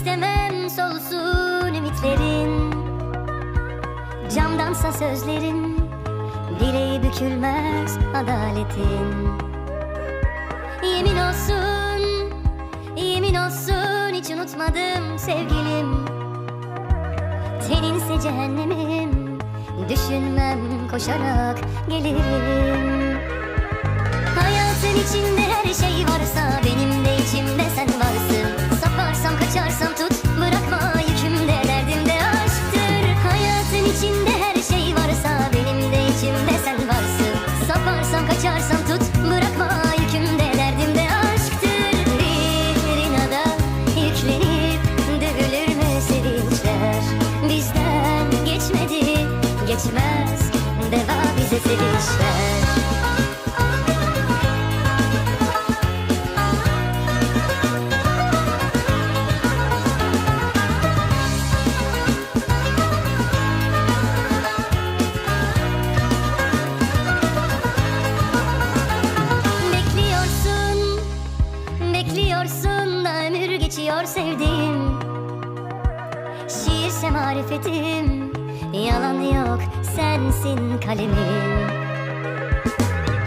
istemem solsun ümitlerin. Camdansa sözlerin Direği bükülmez adaletin. Yemin olsun Yemin olsun hiç unutmadım sevgilim. Teninse cehennemim Düşünmem koşarak gelirim Geçmez. Deva bize sevişler Bekliyorsun, bekliyorsun da geçiyor sevdiğim. Şiirse marifetim, sensin kalemin.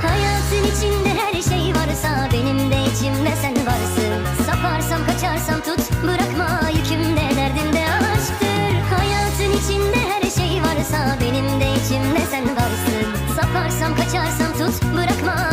Hayatın içinde her şey varsa benim de içimde sen varsın. Saparsam kaçarsam tut bırakma yükümde derdinde aşktır. Hayatın içinde her şey varsa benim de içimde sen varsın. Saparsam kaçarsam tut bırakma